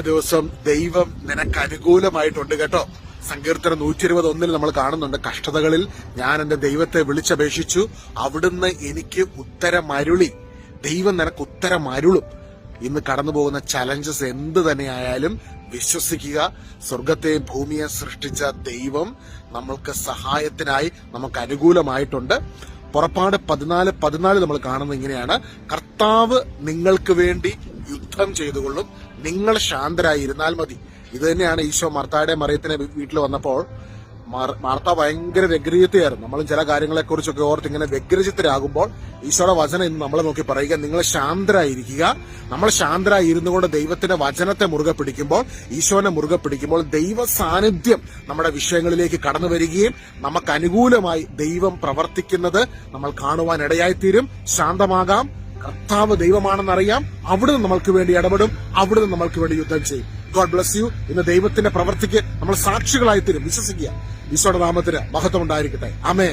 ദിവസം ദൈവം നിനക്ക് അനുകൂലമായിട്ടുണ്ട് കേട്ടോ. സങ്കീർത്തനം നൂറ്റി ഇരുപത് ഒന്നിൽ നമ്മൾ കാണുന്നുണ്ട്. കഷ്ടതകളിൽ ഞാൻ എന്റെ ദൈവത്തെ വിളിച്ചപേക്ഷിച്ചു. അവിടുന്ന് എനിക്ക് ഉത്തരം അരുളി ദൈവം നിനക്ക് ഉത്തരം അരുളും ഇന്ന് കടന്നു പോകുന്ന ചലഞ്ചസ് എന്ത് തന്നെയായാലും വിശ്വസിക്കുക. സ്വർഗത്തെയും ഭൂമിയെ സൃഷ്ടിച്ച ദൈവം നമ്മൾക്ക് സഹായത്തിനായി നമുക്ക് അനുകൂലമായിട്ടുണ്ട്. പുറപ്പാട് പതിനാല് പതിനാല് നമ്മൾ കാണുന്നത് ഇങ്ങനെയാണ്. കർത്താവ് നിങ്ങൾക്ക് വേണ്ടി യുദ്ധം ചെയ്തുകൊള്ളും. നിങ്ങൾ ശാന്തരായി ഇരുന്നാൽ മതി. ഇത് തന്നെയാണ് ഈശോ മർത്തായുടെ മറിയത്തിനെ വീട്ടിൽ വന്നപ്പോൾ മാർ- മാർത്ത ഭയങ്കര വ്യഗ്രചിത്തയായിരുന്നു നമ്മൾ ചില കാര്യങ്ങളെക്കുറിച്ചൊക്കെ ഓർത്ത് ഇങ്ങനെ വ്യഗ്രചിത്തരാകുമ്പോൾ ഈശോയുടെ വചനം ഇന്ന് നമ്മളെ നോക്കി പറയുക നിങ്ങൾ ശാന്തരായിരിക്കുക. നമ്മൾ ശാന്തരായി കൊണ്ട് ദൈവത്തിന്റെ വചനത്തെ മുറുകെ പിടിക്കുമ്പോൾ ഈശോനെ മുറുകെ പിടിക്കുമ്പോൾ ദൈവ സാന്നിധ്യം നമ്മുടെ വിഷയങ്ങളിലേക്ക് കടന്നു വരികയും നമുക്ക് അനുകൂലമായി ദൈവം പ്രവർത്തിക്കുന്നത് നമ്മൾ കാണുവാൻ ഇടയായിത്തീരും ശാന്തമാകാം. കർത്താവ് ദൈവമാണെന്നറിയാം. അവിടുന്ന് നമ്മൾക്ക് വേണ്ടി ഇടപെടും. അവിടുന്ന് നമ്മൾക്ക് വേണ്ടി യുദ്ധം ചെയ്യും. ഗോഡ് ബ്ലസ് യു ഇന്ന് ദൈവത്തിന്റെ പ്രവർത്തിക്ക് നമ്മൾ സാക്ഷികളായി തീരും. വിശ്വസിക്കുക. ഈശോയുടെ നാമത്തിന് മഹത്വം ഉണ്ടായിരിക്കട്ടെ. അമേ